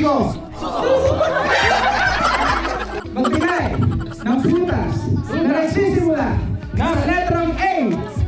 Sigo. Magbigay ng prutas na nagsisimula ng letrang A.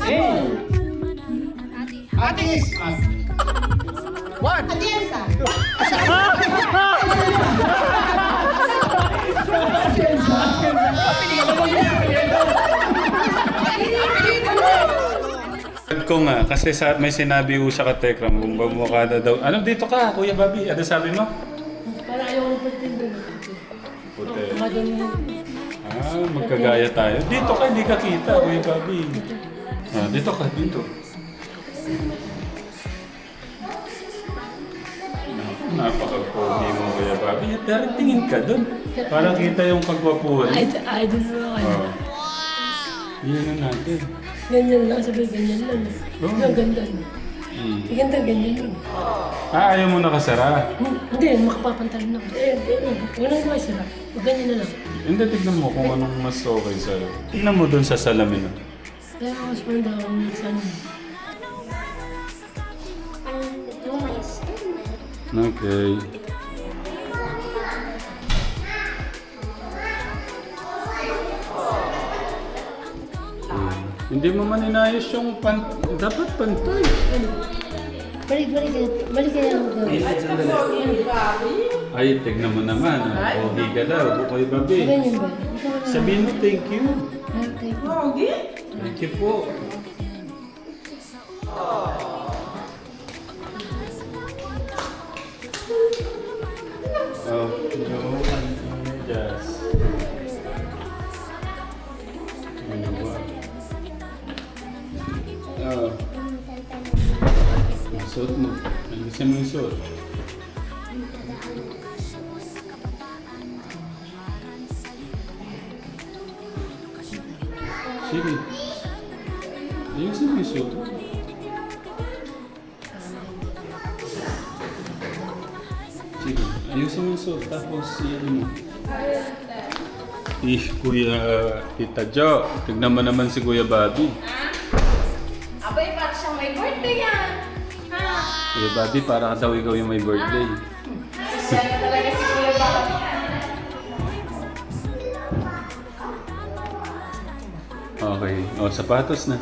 A. Atis. Atienza. Ko nga, kasi sa, may sinabi ko sa katekram, kung bumukha na daw. Ano, dito ka, Kuya Bobby. Ano sabi mo? Ah, magkagaya tayo. Dito ka, hindi ka kita, Kuya Bobby. Ah, dito ka, dito. Napaka-pogi mo, Kuya Bobby. Pero tingin ka doon. Para kita yung kagwapuhan. Idol, idol mo ako. Oh. Yun na natin. Ganyan lang, sabi ganyan lang. Oo. Ang ganda. Hmm. Ganda, ganyan lang. Ah, ayaw mo nakasara. Hmm, Hindi, makapapantalan ako. Eh, eh, walang ko sila. Huwag ganyan na lang. Hindi, tignan mo kung anong mas okay sa'yo. Tignan mo doon sa salamin. oh. Kaya ako mas manda ako minsan. Okay. Hindi mo man inayos yung pan... Dapat pantay. Balik, balik. Balik kayo ako doon. Ay, tignan mo naman. Oh. Pogi ka daw. Bukoy babi. Ganyan ba? Sabihin mo thank you. Ah, thank you. Thank you po. Oh, no, Yung suot. Sige. Mo yung suot. Sige, mo yung suot. Tapos, yan mo. Eh, Kuya Tita Jo, tignan mo naman si Kuya Bobby. Abay, para siyang may birthday yan. Kuya Bobby, para daw ikaw yung may birthday. Talaga si Kuya Bobby. Okay. O, sapatos na.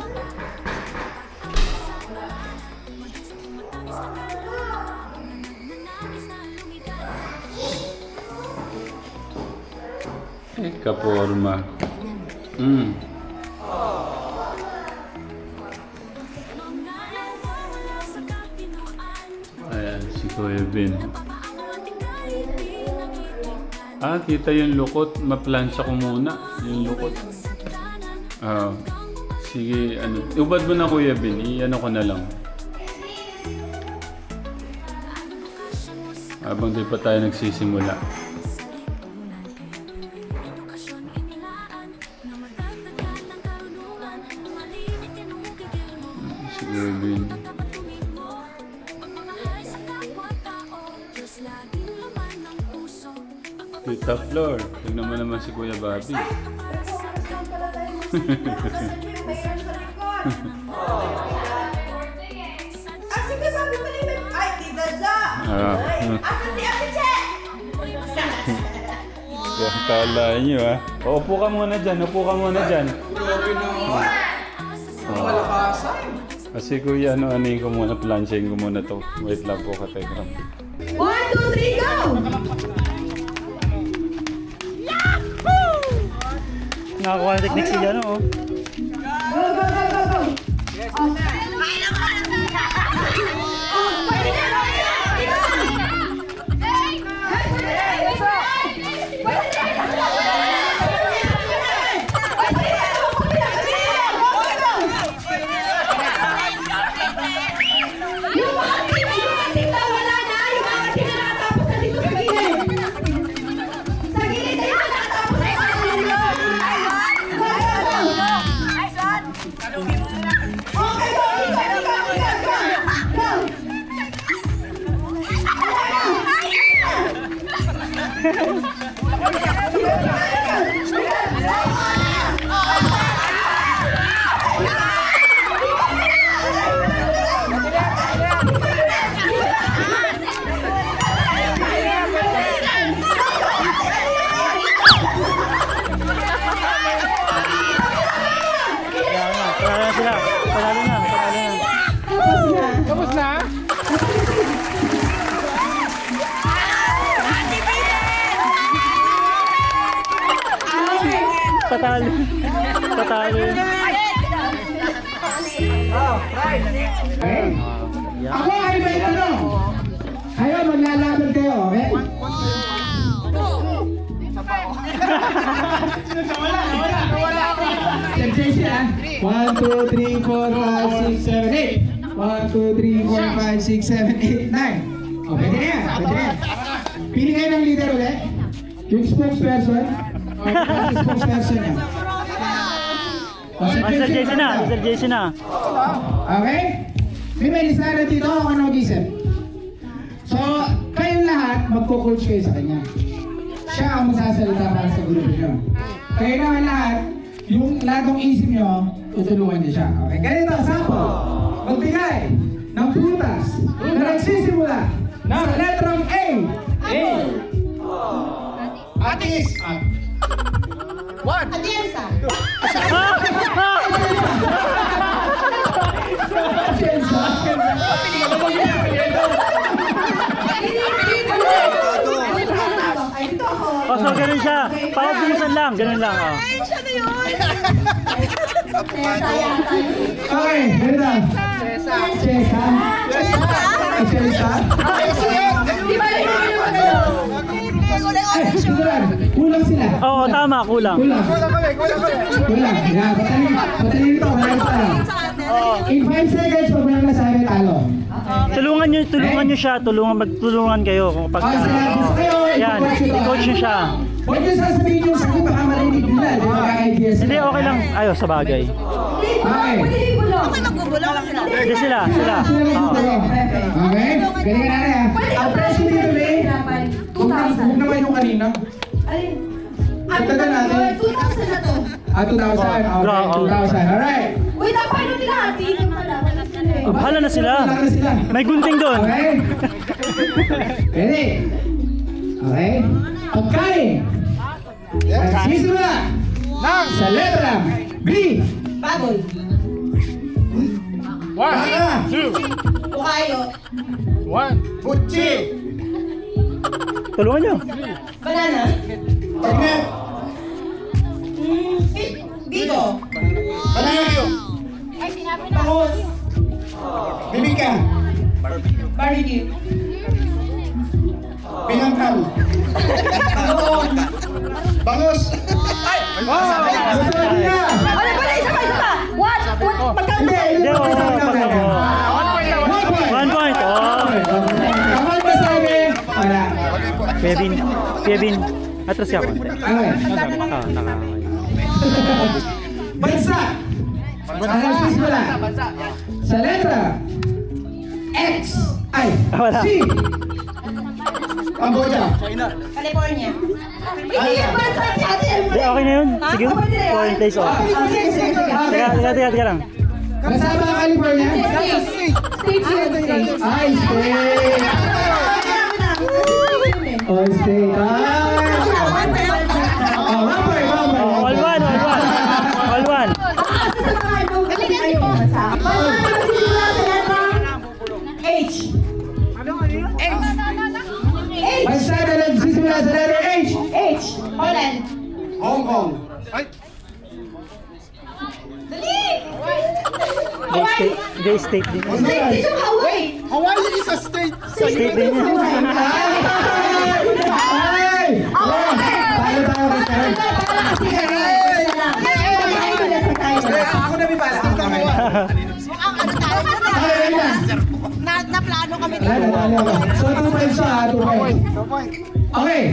Eh, kaporma. Mm. Ayan, si Kuya Bin. Ah, kita yung lukot. Maplansya ko muna. Yung lukot. Ah, sige, ano. Ubad mo na Kuya Bin. I-ano ko na lang. Habang di pa tayo nagsisimula. Si Kuya Bin. Tita Flor. Tignan mo naman si Kuya Bobby. Ah, sige, sabi mo rin. Ay, di siya? Ah. Asa si Ate Che? Yan kala nyo ah. O, upo ka muna dyan, upo ka muna dyan. Malakasan. Kasi kuya, ano, anuin ko muna, ko muna to. Wait lang po, kategram. One, two, three, go! Nakakuha ng technique si ano, oh. Go, go, go, go, go! Yung Tatalo. Okay? Ako ay may tanong. Kayo, maglalaban kayo, okay? Sir JC, ah. 1, 2, 3, 4, 5, 6, 7, 8. 1, 2, 3, 4, 5, 6, 7, 8, 9. O, pwede na yan. Pwede na yan. Pili kayo ng leader ulit. Yung spokesperson. Spokesperson niya. Master JC, Jason na. Master Jason na. Okay? May may listahan dito ako ano mag-isip. So, kayong lahat, magko-coach kayo sa kanya. Siya ang magsasalita para sa grupo nyo. Kayo naman lahat, yung lahat ng isip nyo, tutulungan niyo siya. Okay? Ganito, sample. Magbigay ng prutas na nagsisimula sa letrang A. A. Atis. Atienza. Ay, dito ako. O, so ganun siya. Pakabilisan lang, ganun lang. Oh. Siya na yun. Tessa yata yun. Okay, ganito. Chesa. Chesa. Chesa. Di ba rin yung ano kayo? Ay, kulang. Kulang sila. Oo, tama, kulang. Kulang. Kulang. Yeah, patayin. Patayin ito. Kulang pa. In 5 seconds, pag walang nasabi, talo. Tulungan nyo, tulungan nyo siya, tulungan, magtulungan kayo kung pag... Ah, sige. Gusto kayo, Yan, i-coach ito. nyo siya. Huwag niyo sasabihin yung sagot, baka marinig nila. Di ba idea sila? Hindi, okay lang. Ayaw, sa bagay. Okay. Ako nagbubulong sila. Hindi sila, sila. Sila. Okay? Galingan natin Ah, 2,000. Okay, Oo. 2,000. Alright. Uy, dapat ano nila? Tingin pala. Wala sila eh. Ah, Bahala na sila. Wala na sila. May gunting doon. Okay? Ready? Okay? Pagkain. Nagsisimula sa letra B. Baboy. Baka. Bukayo. Butchi. Tulungan nyo. Banana. Pagnet. Mm, bi- Bigo. Panangyo. Bangus. Bibika. Barbecue. Pinangkal. Bangus. Ay! Wow! Ano pala? Isa pa, isa pa. What? What? Pagka- Hindi. One point. One point. Kapag masabi, wala. Kevin, Kevin. Atras ka konti. Okay. Ah, naka. Bansa. Analysis mo lang. Sa letra X. Ay. Ah, wala. C. Cambodia. California. Hindi yung bansa ni Ate Elma. Hindi, okay na yun. Sige? Okay foreign place. Oh. Ah. Teka, Okay. teka, teka, teka lang. Kasama ang California? State. State state. Ay, state. They state, they state din. State Hawaii. Hawaii is a state. State din yan. Wow! Tayo tayo kasi. Ako na bibala. Okay, ayun na. Na, na plano kami ako. So, 2 points siya, 2 points. Okay.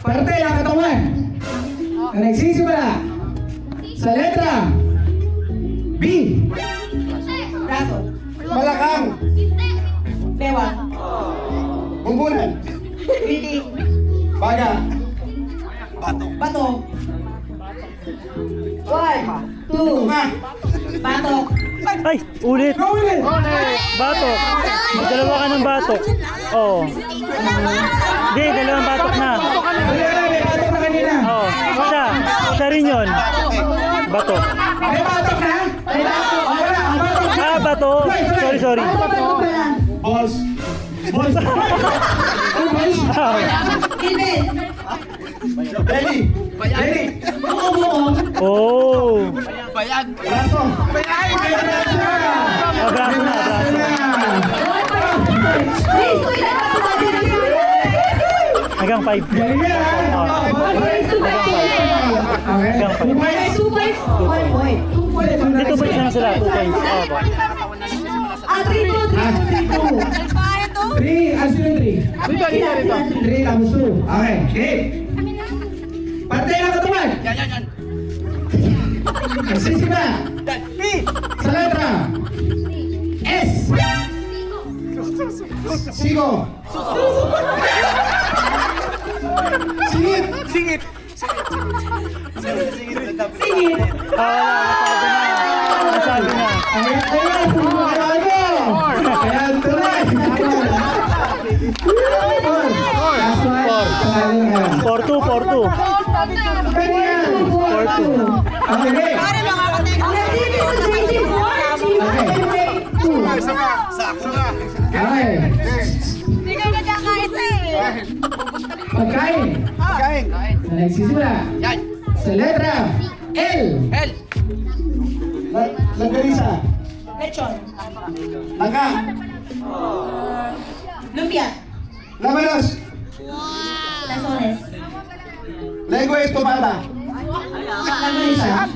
Parte ng katawan na nagsisimula sa letra B. Braso. Malakang. Bewang. Bumbunan. Biti. Baga. Bato. One. Two. Batok. Ay, ulit. Ulit. Batok. Dalawa ka ng batok. Oo. Hindi, dalawang batok na. Batok na kanina. Oo. Siya. Siya rin yun. Batok. May batok na? May batok. Oh. Ah, bato. Sorry, sorry. Balls. Ano balls? Ah, Gilbin. Belly. Ready? Buong-buong. Oh! Braso. May braso na. Abraso na, abraso. na. Lang. Hanggang 5. Galing yan, ha? Please, tumati na yun. Okay. Two points. Two points. One point. Two points. Dito ba na sila? 2 points. Oh, Sila, sila, sila. Three tapos two. Okay. Game. Pantay lang katawan. Yan, yan, yan. Magsisimba. Sa letra. S. Sigo. Singit. Singit. Singit. Ah, wala. Nasabi na. Nasabi na. Ay, ay, 4-2, 4-2. 4-2. Okay, game. Okay. Pagkain. Pagkain. Nagsisimula. Yan. Sa letra L. L. Lagarisa. Lechon. Langka. Lumpia. Labanos. Wow calzones. Lengua es tomada. Lengua es tomada.